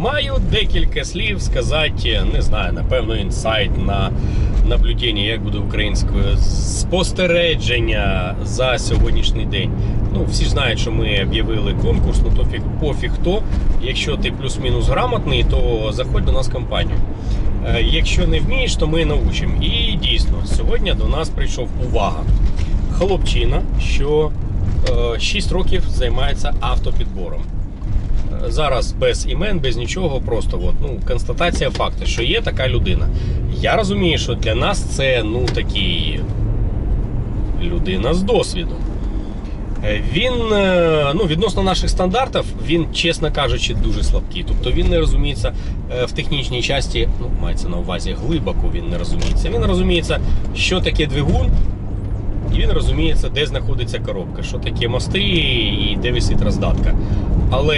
Маю декілька слів сказати, не знаю, напевно, інсайт на наблюдення, як буде українською, спостереження за сьогоднішній день. Ну, всі знають, що ми об'явили конкурс, ну то фіг, пофіг хто. Якщо ти плюс-мінус грамотний, то заходь до нас в компанію. Е, Якщо не вмієш, то ми научимо. І дійсно, сьогодні до нас прийшов увага. Хлопчина, що е, 6 років займається автопідбором. Зараз без імен, без нічого, просто от, ну, констатація факту, що є така людина. Я розумію, що для нас це ну такий людина з досвідом. Е, Він е, ну, відносно наших стандартів, він, чесно кажучи, дуже слабкий. Тобто він не розуміється е, в технічній часті, ну, мається на увазі глибоко він не розуміється. Він розуміється, що таке двигун, і він розуміється, де знаходиться коробка, що таке мости і де висить роздатка. Але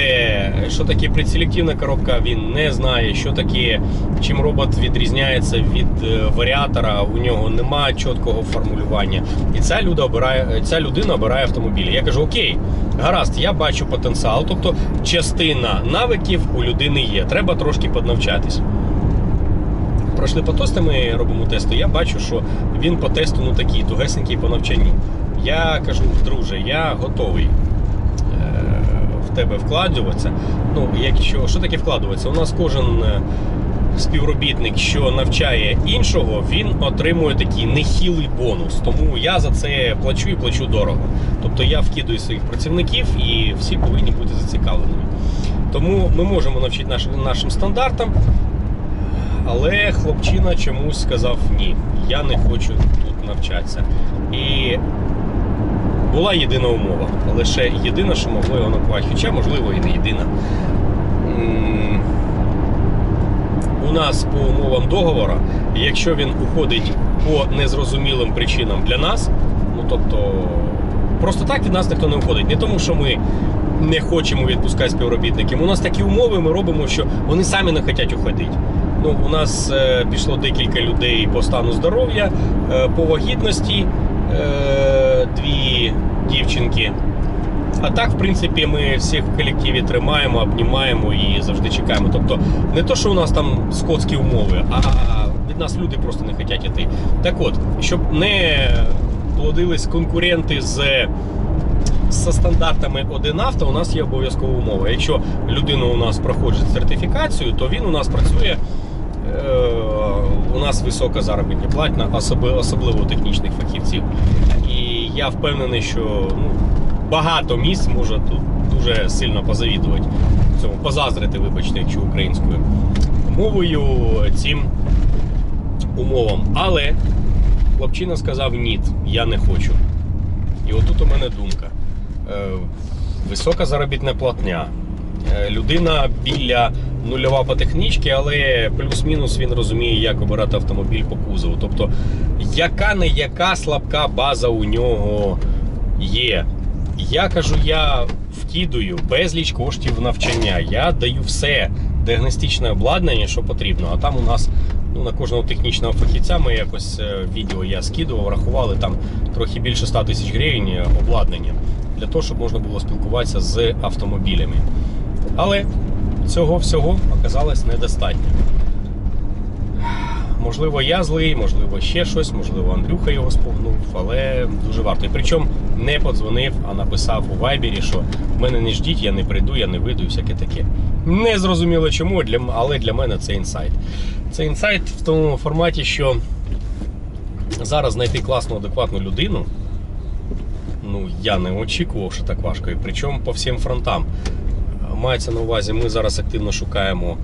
що таке предселективна коробка, він не знає, що таке, чим робот відрізняється від е, варіатора, у нього немає чіткого формулювання. І ця, люда обирає, ця людина обирає автомобіль. Я кажу, окей, гаразд, я бачу потенціал, тобто частина навиків у людини є. Треба трошки поднавчатись. Пройшли по тесту, ми робимо тести. Я бачу, що він по тесту ну такий, тугесенький по навчанню. Я кажу, друже, я готовий е, тебе вкладуватися. Ну, якщо що таке вкладуватися? У нас кожен е, співробітник, що навчає іншого, він отримує такий нехилий бонус. Тому я за це плачу і плачу дорого. Тобто я вкидую своїх працівників і всі повинні бути зацікавленими. Тому ми можемо навчити наш, нашим стандартам. Але хлопчина чомусь сказав ні, я не хочу тут навчатися. І була єдина умова, лише єдина, що могло його напувати. Хоча, можливо, і не єдина. У нас по умовам договору, якщо він уходить по незрозумілим причинам для нас, ну тобто просто так від нас ніхто не уходить. Не тому, що ми не хочемо відпускати співробітників. У нас такі умови, ми робимо, що вони самі не хочуть уходити. Ну, у нас е, пішло декілька людей по стану здоров'я, е, по вагітності е, дві дівчинки. А так, в принципі, ми всіх в колективі тримаємо, обнімаємо і завжди чекаємо. Тобто, не то, що у нас там скотські умови, а від нас люди просто не хочуть йти. Так от, щоб не плодились конкуренти з. За стандартами 1 авто у нас є обов'язкова умова. Якщо людина у нас проходить сертифікацію, то він у нас працює. Е, у нас висока заробітна платна, особливо технічних фахівців. Я впевнений, що ну, багато місць може тут дуже сильно позавідувати цьому, позаздрити, вибачте, якщо українською мовою цим умовам. Але хлопчина сказав ні, я не хочу. І отут у мене думка. Е, Висока заробітна платня. Е, Людина біля нульова по технічці, але плюс-мінус він розуміє, як обирати автомобіль по кузову. Тобто, яка не яка слабка база у нього є. Я кажу, я вкидую безліч коштів навчання. Я даю все діагностичне обладнання, що потрібно. А там у нас ну, на кожного технічного фахівця ми якось е, відео я скидував, рахували там трохи більше 100 тисяч гривень е, обладнання для того, щоб можна було спілкуватися з автомобілями. Але цього всього оказалось недостатньо. Можливо, я злий, можливо, ще щось, можливо, Андрюха його спугнув, але дуже варто. І причому не подзвонив, а написав у вайбері, що мене не ждіть, я не прийду, я не вийду і всяке таке. Не зрозуміло чому, але для мене це інсайт. Це інсайт в тому форматі, що зараз знайти класну, адекватну людину. Ну, я не очікував, що так важко. І причому по всім фронтам. Мається на увазі, ми зараз активно шукаємо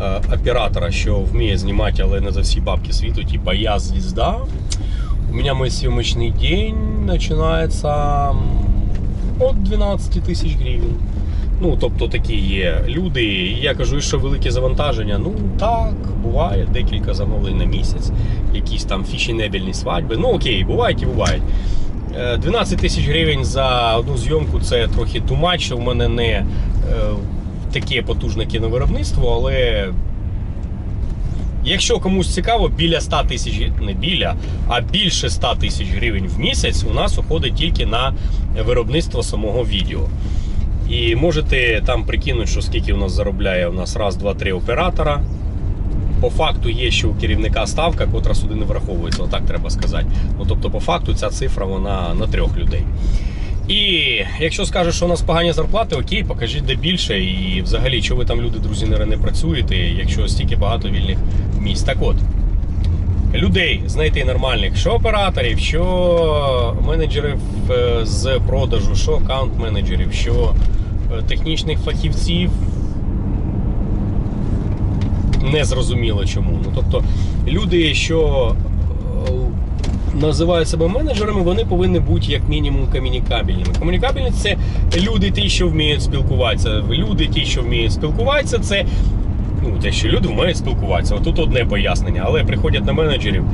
е, оператора, що вміє знімати, але не за всі бабки світу, типа я звізда. У меня мой съемочный день начинается от 12 тисяч гривень. Ну, тобто такі є люди. Я кажу, що велике завантаження. Ну так, буває декілька замовлень на місяць, якісь там фішінебельні свадьби. Ну окей, бувають і бувають. Е, 12 тисяч гривень за одну зйомку це трохи тумач. У мене не е, таке потужне кіновиробництво, але Якщо комусь цікаво, біля 100 тисяч, не біля, а більше 100 тисяч гривень в місяць у нас уходить тільки на виробництво самого відео. І можете там прикинути, що скільки у нас заробляє у нас раз, два, три оператора. По факту є ще у керівника ставка, котра сюди не враховується, отак треба сказати. Ну тобто, по факту ця цифра вона на трьох людей. І якщо скажеш, що у нас погані зарплати, окей, покажіть де більше. І взагалі, що ви там люди, друзі, не не працюєте, якщо стільки багато вільних місць. Так от, людей знайти нормальних, що операторів, що менеджерів е, з продажу, що аккаунт-менеджерів, що е, технічних фахівців. Не зрозуміло чому. Ну, тобто, люди, що е, називають себе менеджерами, вони повинні бути як мінімум комунікабельними. Комунікабельність це люди, ті, що вміють спілкуватися. Люди, ті, що вміють спілкуватися, це ну, те, що люди вміють спілкуватися. Отут одне пояснення, але приходять на менеджерів.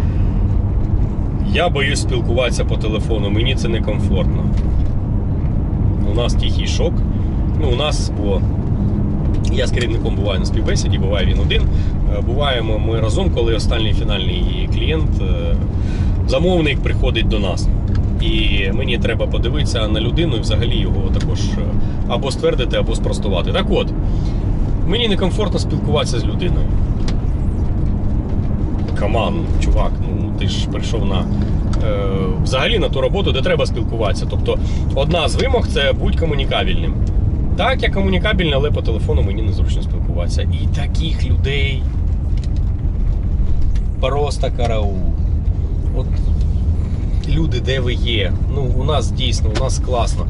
Я боюсь спілкуватися по телефону, мені це некомфортно. У нас тихий шок. Ну, у нас, бо я з керівником буваю на співбесіді, буває він один. Е, Буваємо ми разом, коли останній фінальний клієнт, е, замовник приходить до нас. І мені треба подивитися на людину і взагалі його також е, або ствердити, або спростувати. Так от, мені некомфортно спілкуватися з людиною. Каман, чувак, ну ти ж прийшов на е, взагалі на ту роботу, де треба спілкуватися. Тобто, одна з вимог це будь комунікабельним. Так, я комунікабельний, але по телефону мені незручно спілкуватися. І таких людей просто караул. От люди, де ви є. Ну, у нас дійсно, у нас класно.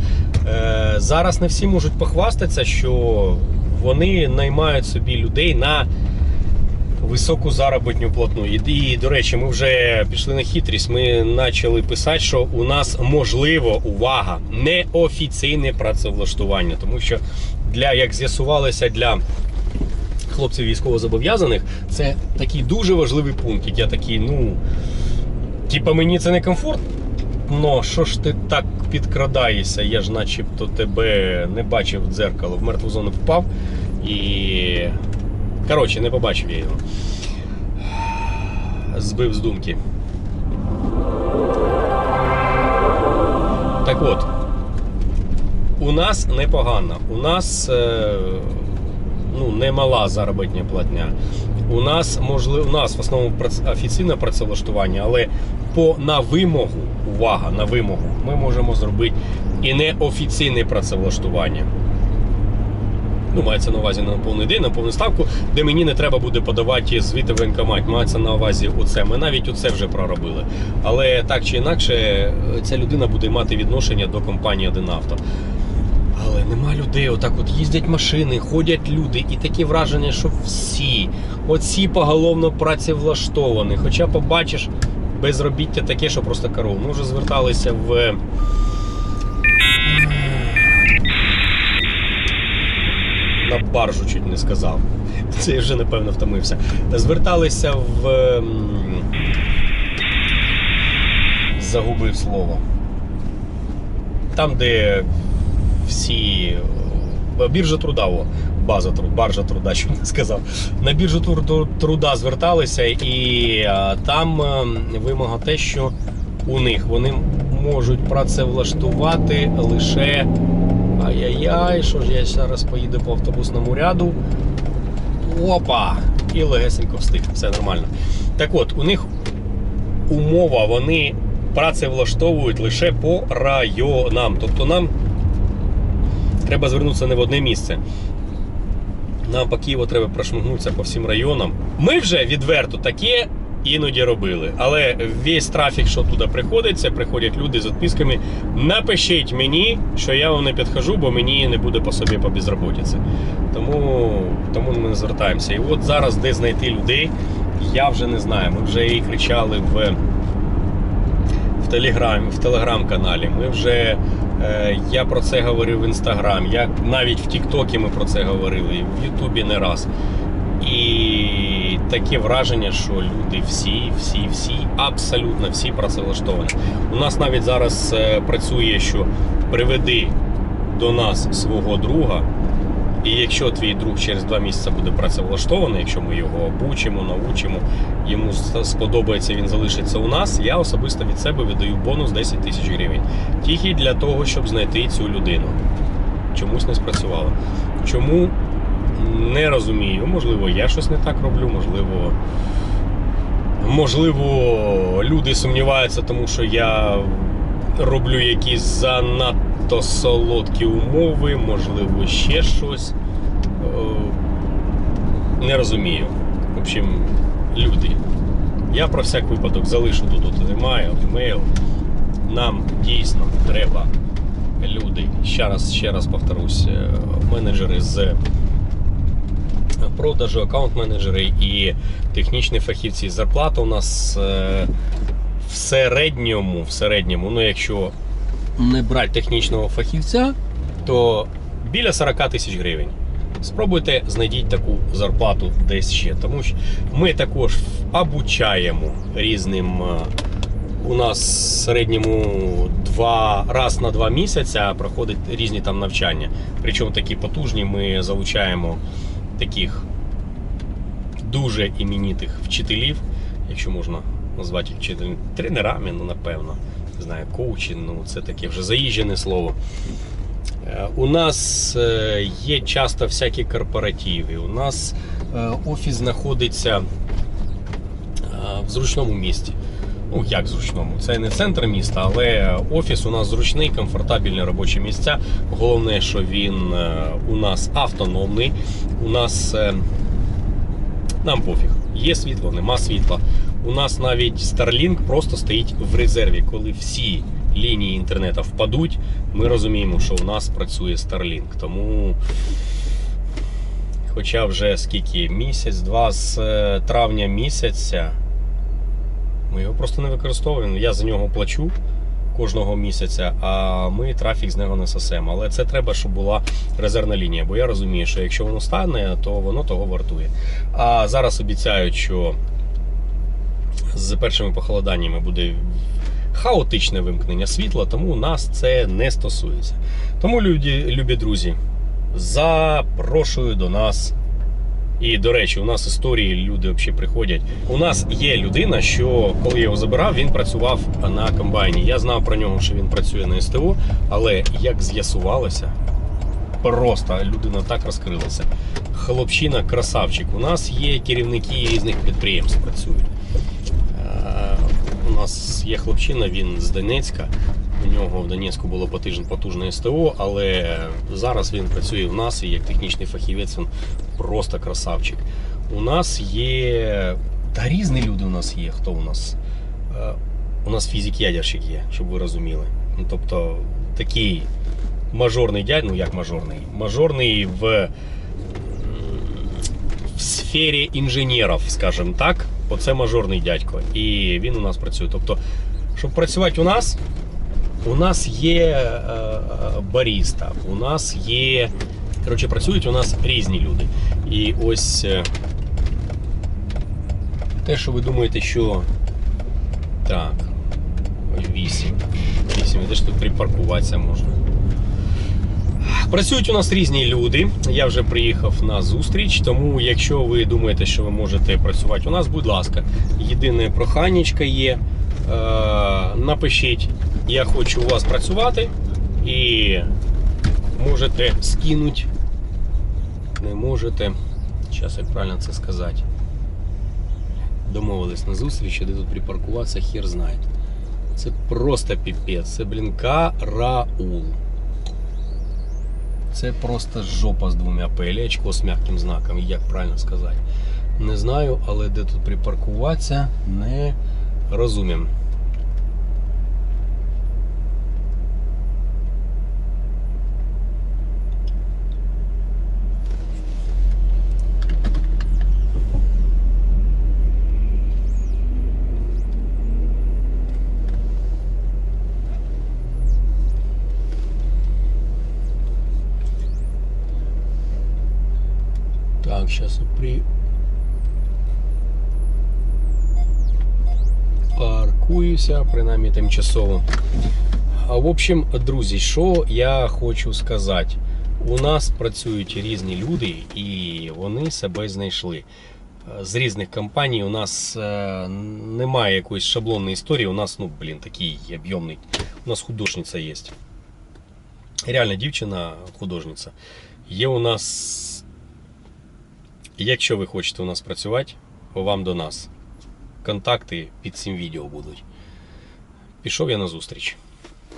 Е, зараз не всі можуть похвастатися, що вони наймають собі людей на високу заробітну платну. І, і, до речі, ми вже пішли на хитрість. Ми почали писати, що у нас можливо увага, неофіційне працевлаштування, тому що для як з'ясувалося для хлопців військовозобов'язаних, це такий дуже важливий пункт. Я такий, ну типа мені це не комфортно. Ну, що ж ти так підкрадаєшся? Я ж начебто тебе не бачив в дзеркало, в мертву зону впав і. Коротше, не побачив я його. Збив з думки. Так от, у нас непогано. У нас е, ну, немала заробітня платня. У нас можливо, у нас в основному офіційне працевлаштування, але по на вимогу, увага, на вимогу, ми можемо зробити і неофіційне працевлаштування. Ну, мається на увазі на повний день, на повну ставку, де мені не треба буде подавати звіти в воєнкомат. Мається на увазі оце. Ми навіть оце вже проробили. Але так чи інакше, ця людина буде мати відношення до компанії «Один авто». Але нема людей, отак от їздять машини, ходять люди, і таке враження, що всі, оці поголовно працевлаштовані. Хоча побачиш безробіття таке, що просто коров. Ми вже зверталися в. На баржу чуть не сказав. Це я вже напевно втомився. Зверталися в. ем, Загубив слово. Там, де всі. е, Біржа труда, о, база баржа труда, що не сказав. На біржу труда зверталися, і е, там е, вимога те, що у них вони можуть працевлаштувати лише. Ай-яй-яй, що ж я зараз поїду по автобусному ряду. Опа! І легесенько встиг, все нормально. Так от, у них умова, вони працевлаштовують лише по районам. Тобто нам треба звернутися не в одне місце. Нам по Києву треба прошмигнутися по всім районам. Ми вже відверто таке іноді робили. Але весь трафік, що туди приходиться, приходять люди з відписками. Напишіть мені, що я вам не підхожу, бо мені не буде по собі по безробітці. Тому, тому ми не звертаємося. І от зараз де знайти людей, я вже не знаю. Ми вже і кричали в в Телеграмі, в телеграм-каналі. Ми вже е, я про це говорив в інстаграм. Навіть в Тіктокі ми про це говорили, в Ютубі не раз. І таке враження, що люди всі, всі, всі, абсолютно всі працевлаштовані. У нас навіть зараз е, працює, що приведи до нас свого друга. І якщо твій друг через два місяці буде працевлаштований, якщо ми його обучимо, научимо, йому сподобається, він залишиться у нас, я особисто від себе видаю бонус 10 тисяч гривень. Тільки для того, щоб знайти цю людину. чомусь не спрацювало. Чому не розумію. Можливо, я щось не так роблю, можливо. Можливо, люди сумніваються, тому що я роблю якісь занадто солодкі умови, можливо, ще щось. Е, Не розумію. В общем, люди. Я про всяк випадок залишу тут емейл, емейл. Нам дійсно треба люди. Ще раз, ще раз повторюсь, е, менеджери з продажу, аккаунт-менеджери і технічні фахівці. Зарплата у нас е, в середньому, в середньому, ну якщо не брати технічного фахівця, то біля 40 тисяч гривень. Спробуйте знайдіть таку зарплату десь ще, тому що ми також обучаємо різним. е, У нас в середньому два раз на два місяця проходять різні там навчання. Причому такі потужні. Ми залучаємо таких дуже іменитих вчителів, якщо можна назвати їх вчителями, тренерами, ну напевно, не знаю, коучі, ну це таке вже заїжджене слово. Е, У нас е, є часто всякі корпоративи. У нас е, офіс знаходиться в зручному місті. Ну, як зручному? Це не центр міста, але офіс у нас зручний, комфортабельні робочі місця. Головне, що він е, у нас автономний. У нас е, нам пофіг. Є світло, нема світла. У нас навіть Starlink просто стоїть в резерві. Коли всі лінії інтернету впадуть, ми розуміємо, що у нас працює Starlink. Тому, хоча вже скільки місяць-два з е, травня місяця. Ми його просто не використовуємо. Я за нього плачу кожного місяця, а ми трафік з нього не сосемо. Але це треба, щоб була резервна лінія. Бо я розумію, що якщо воно стане, то воно того вартує. А зараз обіцяють, що з першими похолоданнями буде хаотичне вимкнення світла, тому нас це не стосується. Тому, люди, любі друзі, запрошую до нас. І, до речі, у нас історії люди взагалі приходять. У нас є людина, що коли я його забирав, він працював на комбайні. Я знав про нього, що він працює на СТО, але як з'ясувалося, просто людина так розкрилася. Хлопчина, красавчик. У нас є керівники різних підприємств працюють. Е, У нас є хлопчина, він з Донецька. Нього в Донецьку було потужне СТО, але зараз він працює в нас і як технічний фахівець він просто красавчик. У нас є. Та різні люди у нас є. Хто у нас? Е, У нас фізик-ядерщик є, щоб ви розуміли. Ну, тобто такий мажорний дядь, ну як мажорний? Мажорний в, в сфері інженерів, скажімо так. Оце мажорний дядько. І він у нас працює. Тобто, щоб працювати у нас, у нас є е, е, баріста, у нас є. Коротше, працюють у нас різні люди. І ось е, те, що ви думаєте, що. Так. Ой, 8. 8. Де ж тут припаркуватися можна? Працюють у нас різні люди. Я вже приїхав на зустріч, тому якщо ви думаєте, що ви можете працювати у нас, будь ласка, єдине проханнячка є. Напишіть, я хочу у вас працювати, і можете скинути. Не можете. Зараз як правильно це сказати. Домовились на зустрічі, де тут припаркуватися, хер знає. Це просто піпець. Це, блін, караул. Це просто жопа з двома П. з м'яким знаком, як правильно сказати. Не знаю, але де тут припаркуватися, не розумім. Так, сейчас при... Паркуюся, принаймні тимчасово. А в общем, друзі, що я хочу сказати. У нас працюють різні люди, і вони себе знайшли. Е, З різних компаній у нас е, немає якоїсь шаблонної історії. У нас, ну, блін, такий об'ємний. У нас художниця є. Реальна дівчина, художниця. Є у нас. Якщо ви хочете у нас працювати, вам до нас. Контакти під цим відео будуть. Пішов я на зустріч.